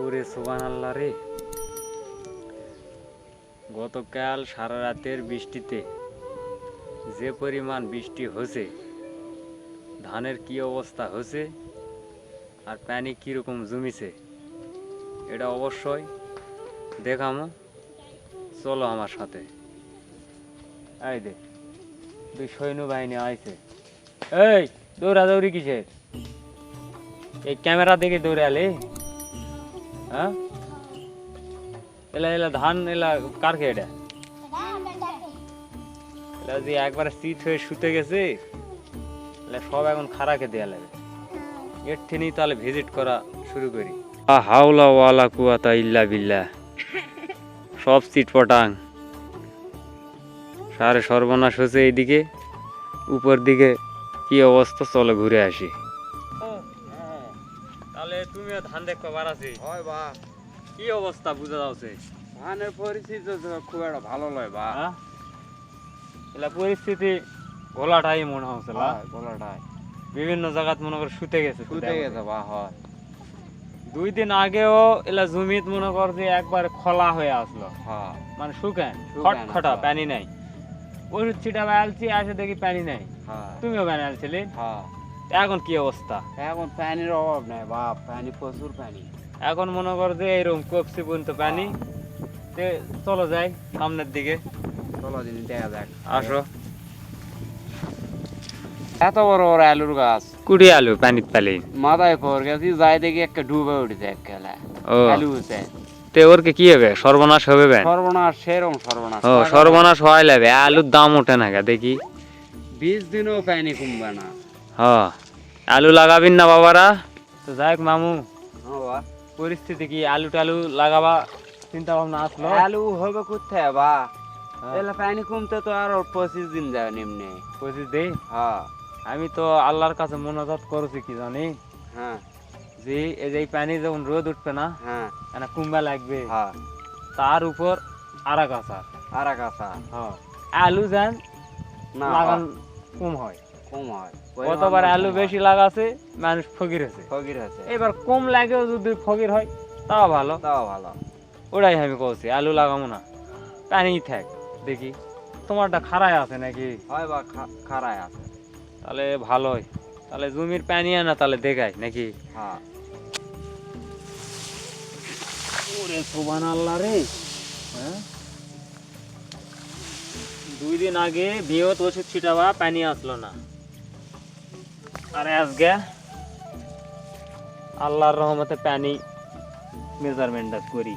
ওরে সোবান আল্লাহ রে। গতকাল সারা রাতের বৃষ্টিতে যে পরিমাণ বৃষ্টি হয়েছে, ধানের কি অবস্থা হয়েছে আর পানি কীরকম জমিছে, এটা অবশ্যই দেখামো। চলো আমার সাথে। এই দে দুই সৈন্যবাহিনী আইছে। এই, দৌড়াদৌড়ি কিসের? এই ক্যামেরা দেখে দৌড়ে আলে হ্যাঁ? এলা এলা ধান, এলা কার খেয়ে এটা? এলা যে একবার শীত হয়ে শুতে গেছে সব এখন খারা খেতে লাগে এর তাহলে ভিজিট করা শুরু করি। হাওলা ওয়ালা কুয়াতা ইল্লা বিল্লাহ। সব সিট পটাং। সারে সর্বনাশ হয়েছে এইদিকে। উপর দিকে কি অবস্থা, চলো ঘুরে আসি। তুমিও ধান দেখতে পারাছি হয় বা। কি অবস্থা বুঝা যাচ্ছে? ধানের পরিস্থিতি তো খুব একটা ভালো নয় বা। হ্যাঁ? এলা পরিস্থিতি ঘোলাটাই মনে হচ্ছে? হয়, গলাটায় বিভিন্ন জায়গাত মনে করে শুতে গেছে শুতে গেছে। বা হয়। দুই দিন আগেও এলা জমিত মনে কর যে একবার খোলা হয়ে আসলো। হ্যাঁ। মানে শুকান খটখটা হ্যাঁ। পানি নাই। ওষুধ ছিটা বেড়ালছি আসে দেখি পানি নাই। হ্যাঁ। তুমিও বেড়ালছিলে হ্যাঁ। এখন কি অবস্থা? এখন পানির অভাব নাই বাপ পানি প্রচুর পানি। এখন মনে কর যে এরকম কপসি পর্যন্ত পানি। তে চলো যাই সামনের দিকে। চলো দিন দেখা যাক। আসো। এত বড় বড় আলুর গাছ। কুড়ি আলু পানিত পালি মাথায় পর গেছি যাই দেখি একটা ডুবে উঠেছে এক খেলা আলু উঠে তে ওরকে কি হবে? সর্বনাশ হবে ব্যান সর্বনাশ সেরম সর্বনাশ। ও সর্বনাশ হয় লাগবে আলুর দাম ওঠে না দেখি। বিশ দিনও পানি কমবে না। হ আলু লাগাবিন না বাবারা? তো যাই মামু হ্যাঁ পরিস্থিতি কি? আলু টালু লাগাবা চিন্তা ভাবনা আসলো আলু হবে কোথায় বা? হ্যাঁ। এলা পানি কমতে তো আরও পঁচিশ দিন যাবে নিম্নে। পঁচিশ দেই হ্যাঁ। আমি তো আল্লাহর কাছে মনোজাত করেছি কি জানি? হ্যাঁ। যে এই যে পানি যখন রোদ উঠবে না হ্যাঁ। না কুম্বা লাগবে হ্যাঁ। তার উপর আরাক আসার আর কাঁচা হ্যাঁ। আলু যান না লাগান কম হয়। কম হয় গতবার আলু বেশি লাগাছে মানুষ ফকির হয়েছে। ফকির আছে এবার কম লাগেও যদি ফকির হয় তাও ভালো। তাও ভালো। ওটাই আমি কইছি আলু লাগাবো না। পানি থাক দেখি। তোমারটা খারাই আছে নাকি? হয় বা খা- খারায় আছে। তাহলে ভালোই তাহলে জমির পানি আনা তাহলে দেখাই নাকি? হ্যাঁ। ওরে সোবান আল্লাহ রে। হ্যাঁ? দুই দিন আগে বিয়ত ওষুধ ছিটাবা পানি আসলো না। আর আজকে আল্লাহর রহমতে পানি মেজারমেন্ট করি।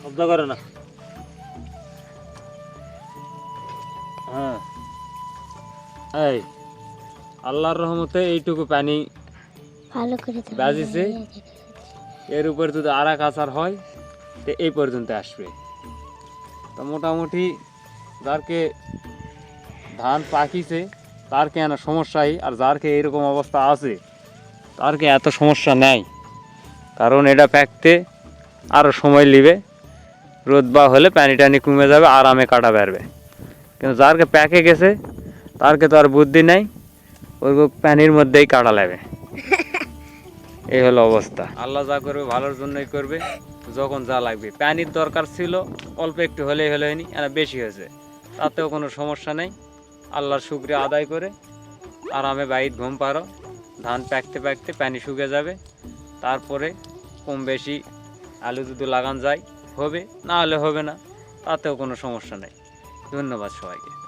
শব্দ করো না। হ্যাঁ। এই আল্লাহর রহমতে এইটুকু পানি ভালো করে বাজিছে? এর উপর যদি আর এক আচার হয় তো এই পর্যন্ত আসবে। তো মোটামুটি যারকে ধান পাকিছে তার কেন সমস্যাই? আর যার যারকে এরকম অবস্থা আছে তারকে এত সমস্যা নেই। কারণ এটা প্যাকতে আরও সময় নেবে রোদ বা হলে পানি টানি কমে যাবে আরামে কাটা বেরবে কিন্তু যারকে প্যাকে গেছে তারকে তো আর বুদ্ধি নেই ওই পানির মধ্যেই কাটা লাগবে। এই হলো অবস্থা। আল্লাহ যা করবে ভালোর জন্যই করবে যখন যা লাগবে। পানির দরকার ছিল অল্প একটু হলেই হলে হয়নি আর বেশি হয়েছে। তাতেও কোনো সমস্যা নেই। আল্লাহর শুক্রিয়া আদায় করে। আরামে বাইর ঘুম পারো। ধান প্যাকতে প্যাকতে পানি শুকে যাবে। তারপরে কম বেশি আলু দুধু লাগান যায়, হবে। না হলে হবে না, তাতেও কোনো সমস্যা নেই। ধন্যবাদ সবাইকে।